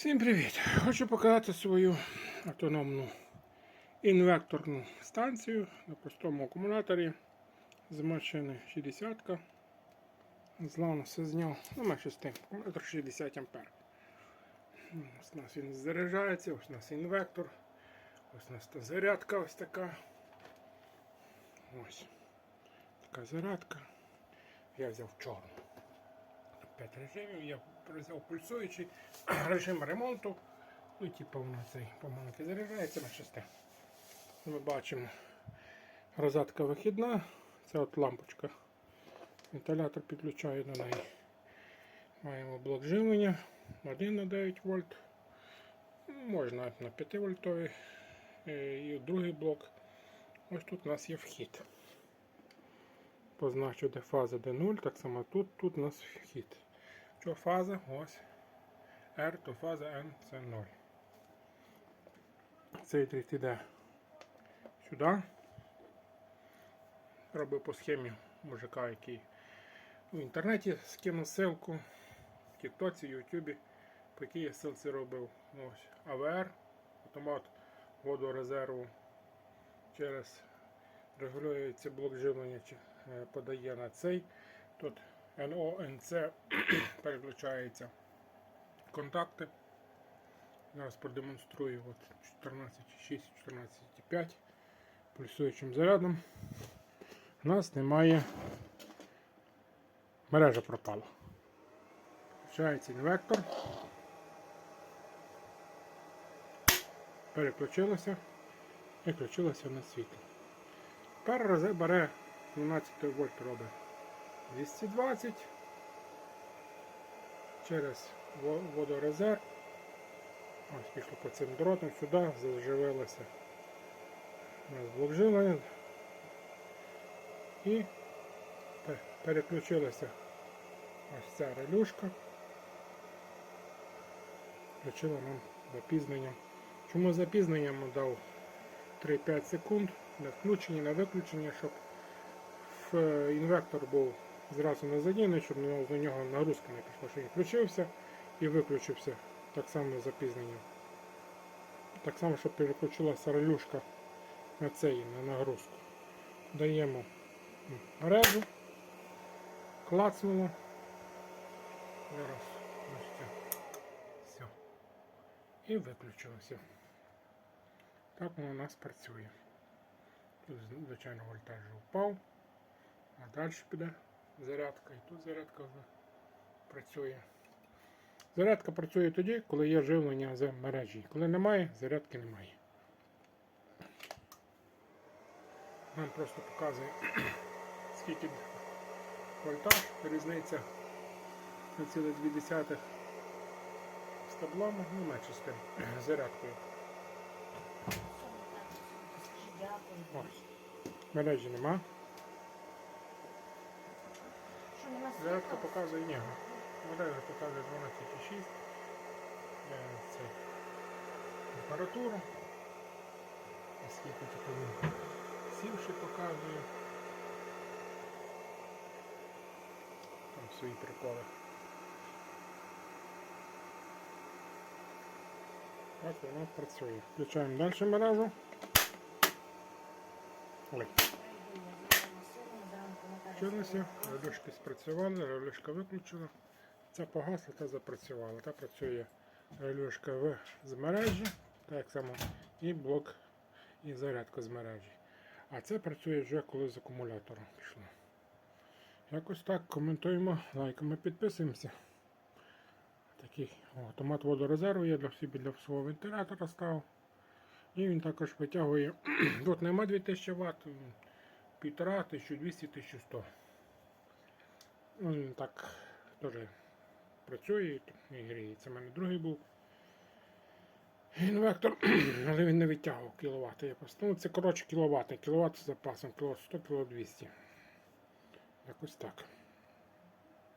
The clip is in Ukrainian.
Всім привіт! Хочу показати свою автономну інвекторну станцію на простому акумуляторі з машини 60-ка. Злавно все зняв, ну менше з тим, акумулятор 60 А. Ось у нас він заряджається, ось у нас інвектор, ось у нас та зарядка ось така. Ось така зарядка. Я взяв чорну. 5 режимів, я взяв пульсуючий режим ремонту. Ну, типу, воно цей помаленьки заряджається на шесте. Ми бачимо розетка вихідна, це от лампочка. Вентилятор підключаю до неї. Маємо блок живлення 1 на 9 вольт. Можна на 5 вольтовий. Е, І другий блок. Ось тут у нас є вхід. Позначу, де фаза, де 0, так само тут, тут у нас вхід. Що фаза? Ось. R, то фаза N це 0. Цей дріт іде сюди. Робив по схемі мужика, який в інтернеті скинув ссылку в Тіктоці, Ютубі, по якій я ссылці робив. Ось. АВР, автомат водорезерву через регулюється блок живлення, чи, е, подає на цей. Тут НОНЦ переключається контакти. Зараз продемонструю от 14,6, 14,5 пульсуючим зарядом. У нас немає мережа пропала. Включається інвектор. Переключилося і включилося на світло. Тепер бере 12 вольт робить 220 через во- водорезерв. Ось пішло по цим дротам сюди, заживилося у нас блок живлення. І переключилася ось ця релюшка. Включила нам запізнення. Чому запізненням дав 3-5 секунд на включення, на виключення, щоб е, інвектор був зразу не задіяний, щоб на нього нагрузка не пішла, що він включився і виключився так само з запізненням. Так само, щоб переключилася релюшка на цей, на нагрузку. Даємо мережу, клацнуло. Зараз. Все. І виключилося. Так воно у нас працює. Тут, звичайно, вольтаж впав. А далі піде зарядка. І тут зарядка вже працює. Зарядка працює тоді, коли є живлення з мережі. Коли немає, зарядки немає. Нам просто показує, скільки вольтаж, різниця на ціле 2 з таблами, ну менше з тим, зарядкою. Ось. Мережі нема. Що нема Зарядка показує ні. Мережа показує 12,6. Е, температуру. Скільки тільки він показує. Там свої приколи. Так воно працює. Включаємо далі мережу. Ой. Включилося, релюшки спрацювали, релюшка виключила. Ця погасла, та запрацювала. Та працює релюшка в з мережі, так само і блок і зарядка з мережі. А це працює вже коли з акумулятором пішло. Якось так коментуємо, лайками підписуємося. Такий автомат водорезерву є для собі для свого вентилятора став. І він також витягує. Тут нема 2000 Вт, 1,5, 1200, 1100. Ну, він так теж працює і гріється. У мене другий був інвектор, але він не витягував кіловат. Я просто, ну, це коротше кіловати. Кіловат з запасом, кіловат 100, кіловат 200. Якось так.